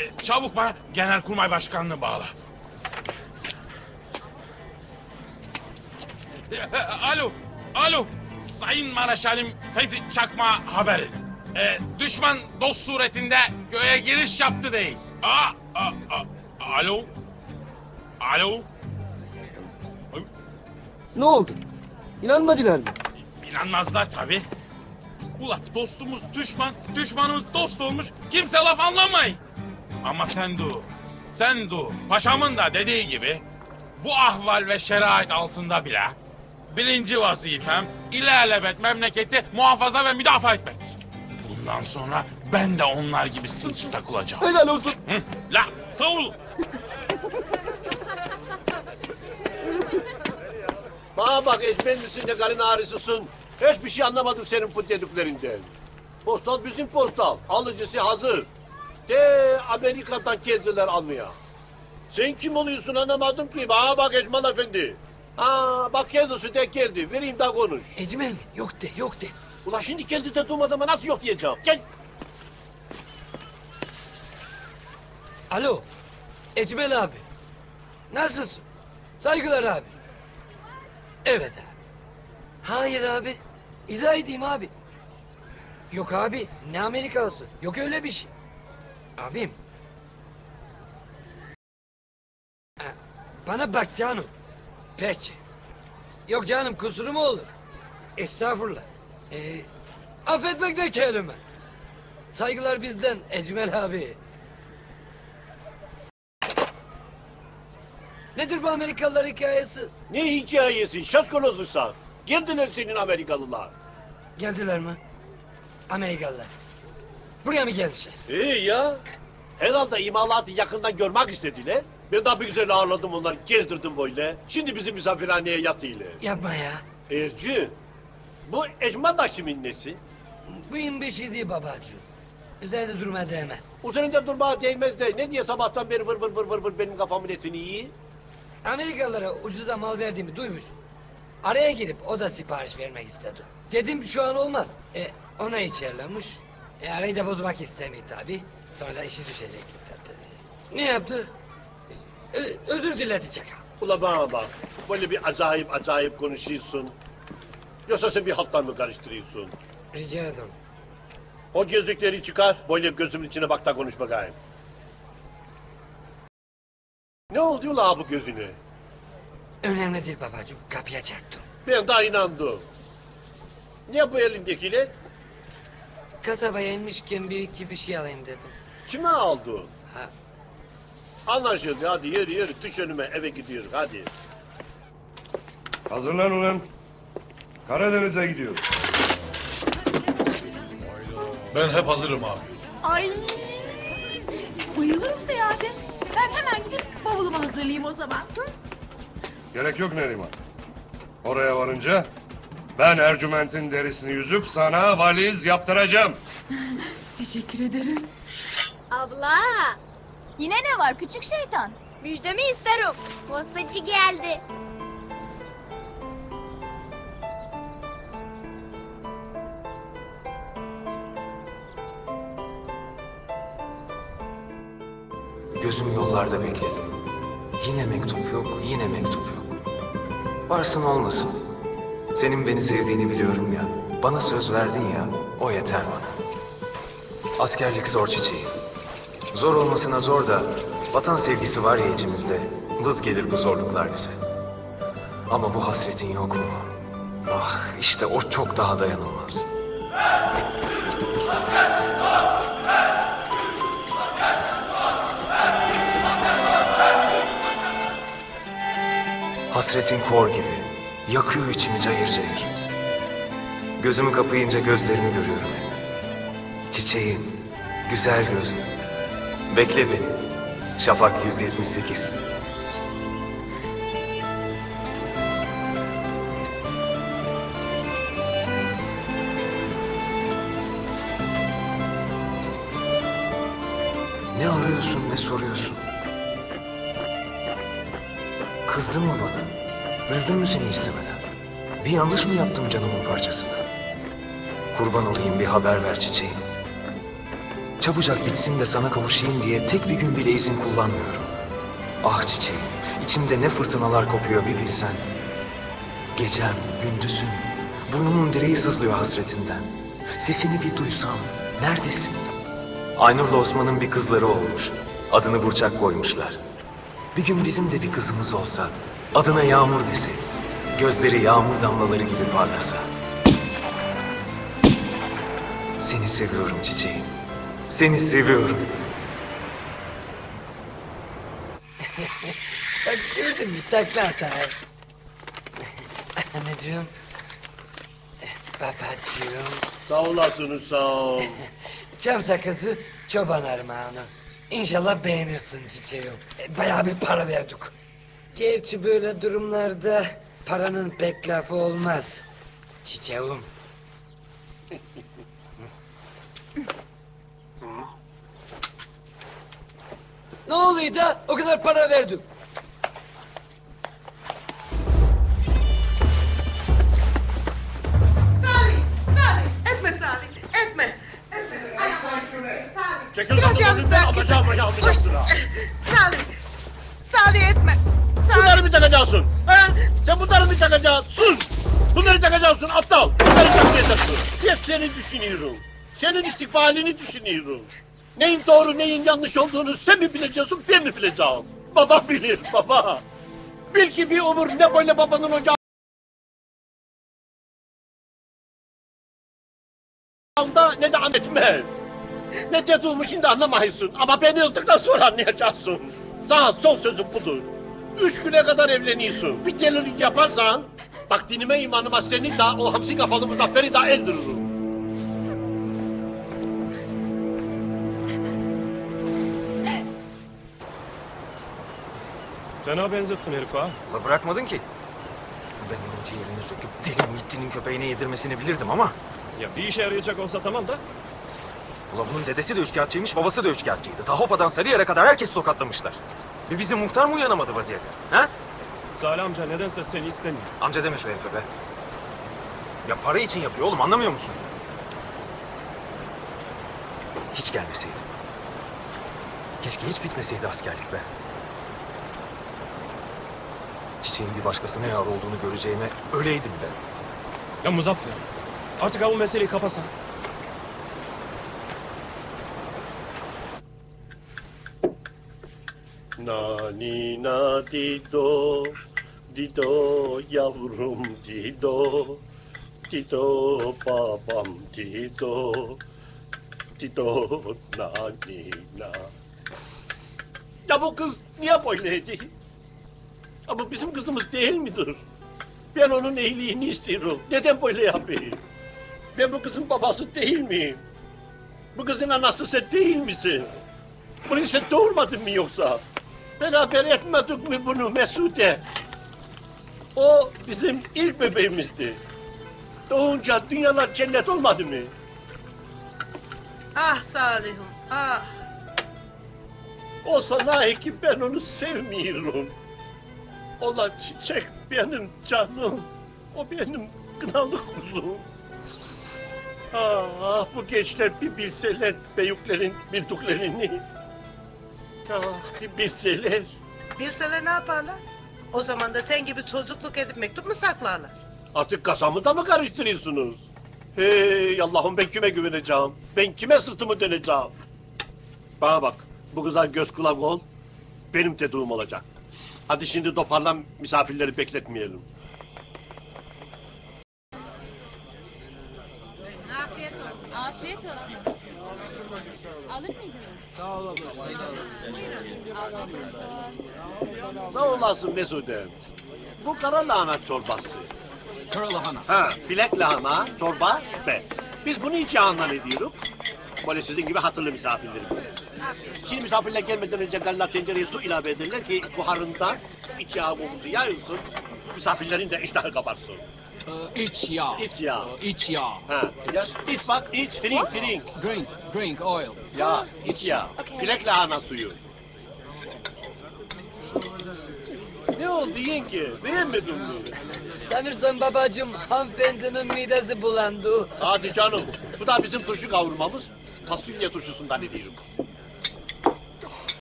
E, Çabuk bana Genelkurmay Başkanlığı bağla. E, Alo, alo. Sayın Maraşalim Fethi Çakma haber edin. E, düşman dost suretinde köye giriş yaptı değil. Aa, aa, aa, alo, alo. Ne oldu? İnanmadılar mı? İnanmazlar tabii. Ula dostumuz düşman, düşmanımız dost olmuş. Kimse laf anlamayın. Ama sen du, sen du. Paşamın da dediği gibi bu ahval ve şerait altında bile birinci vazifem ilelebet memleketi muhafaza ve müdafaa etmektir. Bundan sonra ben de onlar gibi sınıf takılacağım. Helal olsun. Hı? La Saul! Bana bak ezber misin ne karın ağrısısın. Hiçbir şey anlamadım senin bu dediklerinden. Postal bizim postal. Alıcısı hazır. De Amerika'dan geldiler almaya. Sen kim oluyorsun anlamadım ki. Bana bak Ecmal Efendi. Ha bak kendisi de geldi. Vereyim de konuş. Ecmel? Yok de, yok de. Ulan şimdi geldi de durmadığıma nasıl yok diyeceğim. Gel. Alo. Ecmel abi. Nasılsın? Saygılar abi. Evet abi. Hayır abi. İzah edeyim abi. Yok abi. Ne Amerikalısı? Yok öyle bir şey. Abim. Ha, Bana bak canım. Peki. Yok canım kusuru mu olur? Estağfurullah. Ee, affetmek de kelime. Saygılar bizden Ecmel abi. Nedir bu Amerikalılar hikayesi? Ne hikayesi şaşkın olursan. Geldiler senin Amerikalılar. Geldiler mi? Amerikalılar. Buraya mı gelmişler? İyi ya. Herhalde imalatı yakından görmek istediler. Ben de bir güzel ağırladım onları, gezdirdim böyle. Şimdi bizim misafirhaneye yatıyla. Yapma ya. Ercü, bu Ecman da kimin nesi? Bu bir şey değil babacığım. Üzerinde durmaya değmez. Üzerinde durmaya değmez de ne diye sabahtan beri vır vır vır vır vır benim kafamın etini yiyi? Amerikalılara ucuza mal verdiğimi duymuş. Araya girip o da sipariş vermek istedi. Dedim şu an olmaz. E, ona içerlemiş. E, arayı da bozmak istemiyor tabii. Sonra da işi düşecek. Ne yaptı? E, özür diledi çakal. Ula bana bak, böyle bir acayip acayip konuşuyorsun. Yoksa sen bir halklar mı karıştırıyorsun? Rica ederim. O gözlükleri çıkar, böyle gözümün içine bak da konuş bakayım. Ne oldu ula bu gözüne? Önemli değil babacığım. Kapıya çarptım. Ben daha inandım. Ne bu elindekiler? Kasabaya inmişken bir iki bir şey alayım dedim. Kime aldın? Ha, Anlaşıldı hadi yürü yürü düş önüme eve gidiyoruz hadi. Hazırlan ulan. Karadeniz'e gidiyoruz. Ben hep hazırım abi. Ay bayılırım seyahate. Ben hemen gidip bavulumu hazırlayayım o zaman. Hı? Gerek yok Neriman. Oraya varınca ben Ercüment'in derisini yüzüp sana valiz yaptıracağım. Teşekkür ederim. Abla, Yine ne var küçük şeytan? müjdemi isterim. Postacı geldi. Gözüm yollarda bekledim. Yine mektup yok, yine mektup yok. Varsın olmasın. Senin beni sevdiğini biliyorum ya. Bana söz verdin ya, o yeter bana. Askerlik zor çiçeği. Zor olmasına zor da vatan sevgisi var ya içimizde. Vız gelir bu zorluklar bize. Ama bu hasretin yok mu? Ah işte o çok daha dayanılmaz. Hasretin kor gibi. Yakıyor içimi cayır cayır. Gözümü kapayınca gözlerini görüyorum hep. Çiçeğim, güzel gözlü. Bekle beni. Şafak 178. Ne arıyorsun, ne soruyorsun? Kızdın mı bana? Üzdün mü seni istemeden? Bir yanlış mı yaptım canımın parçasına? Kurban olayım bir haber ver çiçeğim. Çabucak bitsin de sana kavuşayım diye tek bir gün bile izin kullanmıyorum. Ah çiçeğim, içimde ne fırtınalar kopuyor bir bilsen. Gecem, gündüzüm, burnumun direği sızlıyor hasretinden. Sesini bir duysam, neredesin? Aynur'la Osman'ın bir kızları olmuş. Adını Burçak koymuşlar. Bir gün bizim de bir kızımız olsa, adına Yağmur desek, gözleri yağmur damlaları gibi parlasa. Seni seviyorum çiçeğim. Seni seviyorum. Bak gördün mü takla atar. Anacığım. Babacığım. Sağ olasınız sağ ol. Çam sakızı çoban armağanı. İnşallah beğenirsin çiçeğim. Bayağı bir para verdik. Gerçi böyle durumlarda paranın pek lafı olmaz. Çiçeğim. ne oluyor da o kadar para verdik? Salih, Salih. Etme Salih, etme. Etme. Ayağım. Salih. Çekil Biraz yalnız bırak. alacağım beni alacağım takacaksın? Bunları takacaksın aptal. Bunları takmayacaksın. Ben seni düşünüyorum. Senin istikbalini düşünüyorum. Neyin doğru neyin yanlış olduğunu sen mi bileceksin ben mi bileceğim? Baba bilir baba. Bil ki bir umur ne böyle babanın ocağı anda ne de anlatmaz. Ne dediğimi şimdi anlamayısın ama beni öldükten sonra anlayacaksın. Sana son sözüm budur. Üç güne kadar evleniyorsun. Bir delilik yaparsan, bak dinime imanıma seni de o hamsi kafalı muzafferi de eldiririm. Fena benzettin herif ha. La bırakmadın ki. Ben onun ciğerini söküp deli Muhittin'in köpeğine yedirmesini bilirdim ama... Ya bir işe yarayacak olsa tamam da. Ula bunun dedesi de üçkağıtçıymış, babası da üçkağıtçıydı. Tahopa'dan Sarıyer'e kadar herkes tokatlamışlar. Bir bizim muhtar mı uyanamadı vaziyete? Ha? Salih amca nedense seni istemiyor. Amca deme şu herife be. Ya para için yapıyor oğlum anlamıyor musun? Hiç gelmeseydim. Keşke hiç bitmeseydi askerlik be. Çiçeğin bir başkasına yar olduğunu göreceğime öleydim be. Ya Muzaffer. Artık ha bu meseleyi kapasan. Nani na dido, dido yavrum dido, dido babam dido, dido nani na. Ya bu kız niye böyleydi? Ya bu bizim kızımız değil midir? Ben onun iyiliğini istiyorum. Neden böyle yapıyor? Ben bu kızın babası değil miyim? Bu kızın anası sen değil misin? Bunu sen doğurmadın mı yoksa? Beraber etmedik mi bunu Mesude? O bizim ilk bebeğimizdi. Doğunca dünyalar cennet olmadı mı? Ah Salih'im, ah. O sanayi ki ben onu sevmiyorum. Ola çiçek benim canım. O benim kınalı kuzum. Ah bu gençler bir bilseler beyüklerin bildiklerini. Ah bir bilseler. Bilseler ne yaparlar? O zaman da sen gibi çocukluk edip mektup mu saklarlar? Artık kasamı da mı karıştırıyorsunuz? Hey Allah'ım ben kime güveneceğim? Ben kime sırtımı döneceğim? Bana bak bu kıza göz kulak ol. Benim dediğim olacak. Hadi şimdi toparlan misafirleri bekletmeyelim. Afiyet olsun. Afiyet olsun. Alır mıydınız? Sağ olasın Mesude. Bu kara lahana çorbası. Kara lahana. Ha, bilek lahana, çorba, süper. Biz bunu hiç yağından ediyoruz. Böyle sizin gibi hatırlı misafirlerimiz. Şimdi misafirler gelmeden önce galla tencereye su ilave ederler ki buharından iç yağ kokusu yayılsın. Misafirlerin de iştahı kabarsın. iç yağ. İç yağ. İç yağ. Ha, ya, iç bak, iç, drink, drink. Drink, drink oil. Ya, iç ya. Bilek lahana suyu. Ne oldu yenge? Beğenmedin mi? Sanırsam babacığım hanımefendinin midesi bulandı. Hadi canım. Bu da bizim turşu kavurmamız. fasulye turşusundan ediyorum.